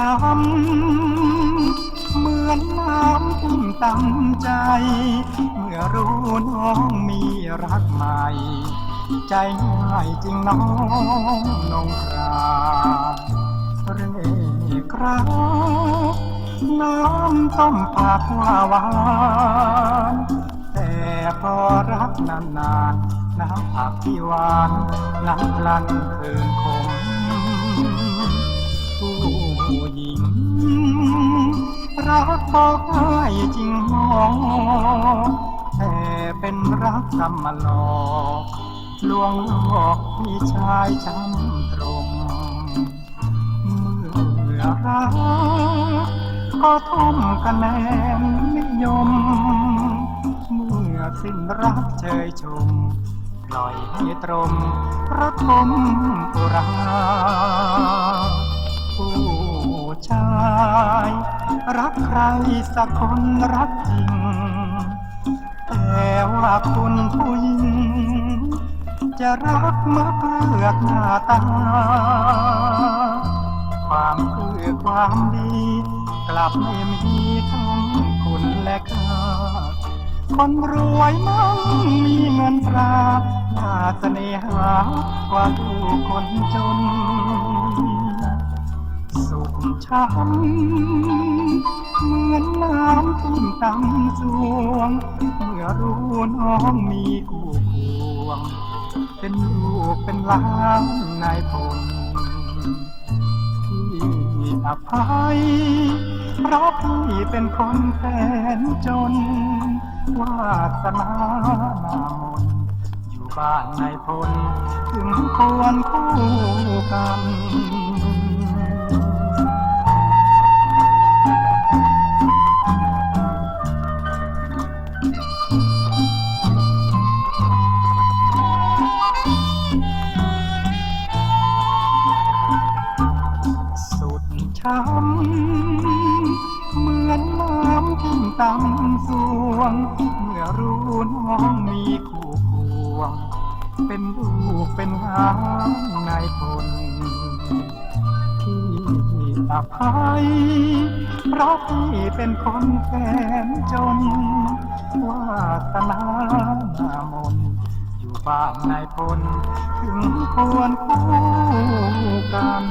ช้ำเหมือนน้ำทุ่มตั้งใจ เมื่อรู้น้องมีรักใหม่ ใจง่ายจริงน้องนงคราเร่คราวน้ำต้มปากว่าหวานแต่พอรักนานๆ น้ำผักที่หวานน้ำลันคืนคม บอกให้จริงหอแต่เป็นรักกรรมหลอกลวงหลอกพี่ชายช้ำตรงเมื่อรักก็ทุ่มคะแนนนิยม เมื่อสิ้นรักเชยชมปล่อยให้ตรมระทมอุรา รักใครสักคนรักจริง แต่ว่าคุณผู้หญิง จะรักมาเพื่อหน้าตา ความคือความดี กลับไม่มีทั้งคุณและค่าคนรวยมั่งมีเงินตราหน้าเสน่หากว่าลูกคนจน สุขช้ำเหมือนน้ำทุ่มตำสวง เมื่อรู้น้องมีคู่ควง เป็นลูกเป็นหลานนายพลที่อภัย เพราะพี่เป็นคนแสนจน วาสนาหนามนอยู่บ้านนายพล ถึงควรคู่กัน ช้ำเหมือนน้ำทุ่มต่ำสวง เมื่อรู้น้องมีคู่ควง เป็นลูกเป็นหางนายพลที่อภัยเพราะพี่เป็นคนแสนจนวาสนาหน้ามนอยู่บ้านนายพลถึงควรคู่กัน